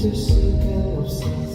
잊을 수가 없어.